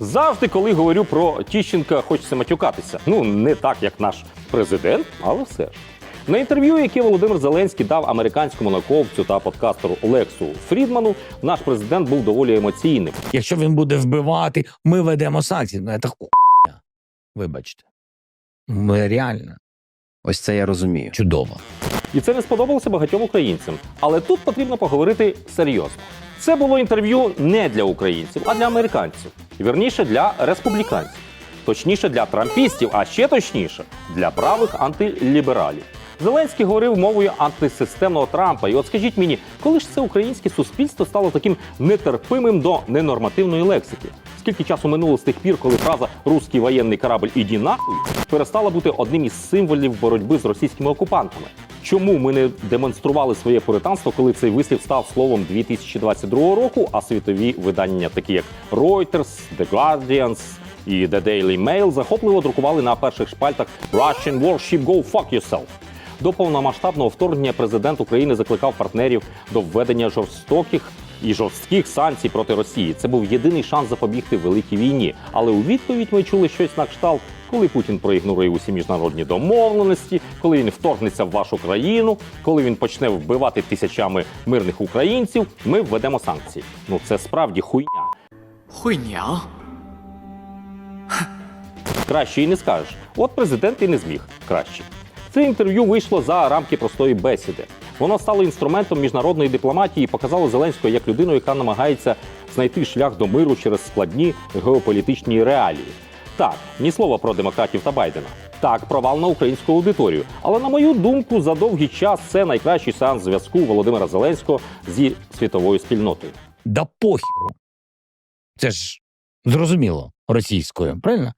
Завжди, коли говорю про Тіщенка, хочеться матюкатися. Ну, не так, як наш президент, але все ж. На інтерв'ю, яке Володимир Зеленський дав американському науковцю та подкастеру Лексу Фрідману, наш президент був доволі емоційним. Якщо він буде вбивати, ми ведемо санкції. Ну, це хуйня. Вибачте. Ми реально Ось це я розумію. чудово. І це не сподобалося багатьом українцям. Але тут потрібно поговорити серйозно. Це було інтерв'ю не для українців, а для американців. Вірніше для республіканців. Точніше для трампістів, а ще точніше для правих антилібералів. Зеленський говорив мовою антисистемного Трампа. І от скажіть мені, коли ж це українське суспільство стало таким нетерпимим до ненормативної лексики? Скільки часу минуло з тих пір, коли фраза «русський воєнний корабль іді нахуй» перестала бути одним із символів боротьби з російськими окупантами? Чому ми не демонстрували своє пуританство, коли цей вислів став словом 2022 року, а світові видання, такі як Reuters, The Guardians і The Daily Mail, захопливо друкували на перших шпальтах Russian warship go fuck yourself. До повномасштабного вторгнення президент України закликав партнерів до введення жорстоких і жорстких санкцій проти Росії. Це був єдиний шанс запобігти великій війні. Але у відповідь ми чули щось на кшталт, коли Путін проігнорує усі міжнародні домовленості, коли він вторгнеться в вашу країну, коли він почне вбивати тисячами мирних українців. Ми введемо санкції. Ну це справді хуйня. 会娘。Краще і не скажеш. От президент і не зміг краще. Це інтерв'ю вийшло за рамки простої бесіди. Воно стало інструментом міжнародної дипломатії і показало Зеленського як людину, яка намагається знайти шлях до миру через складні геополітичні реалії. Так, ні слова про демократів та Байдена. Так, провал на українську аудиторію. Але на мою думку, за довгий час це найкращий сеанс зв'язку Володимира Зеленського зі світовою спільнотою. Да похіру. Це ж зрозуміло російською, правильно?